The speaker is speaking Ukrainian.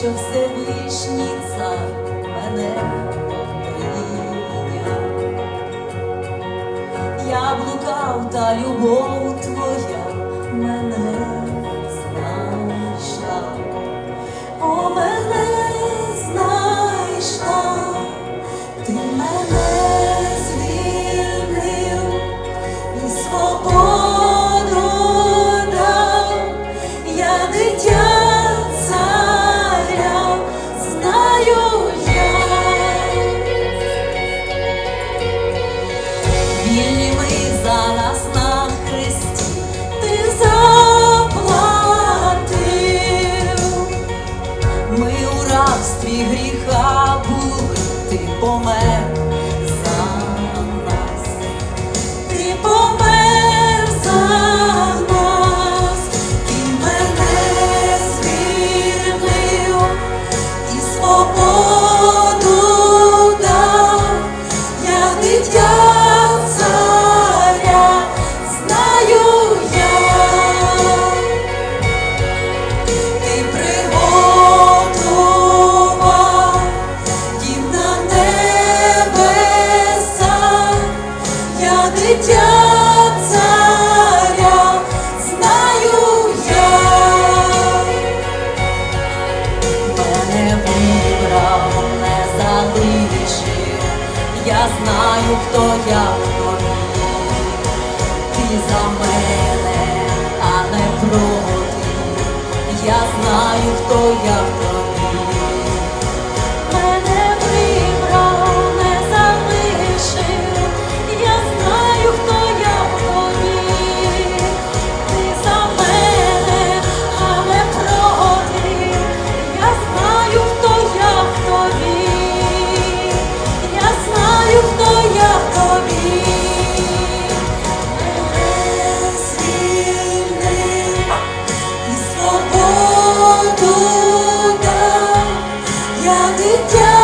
що Всевишній цар мене прийняв. Я блукав, та любов твоя мене. Вільні ми за нас на хресті, ти заплатив. Ми у рабстві гріха були, ти помер я знаю, хто я в тобі. Ти за мене, а не проти. Я знаю, хто я в тобі. found it just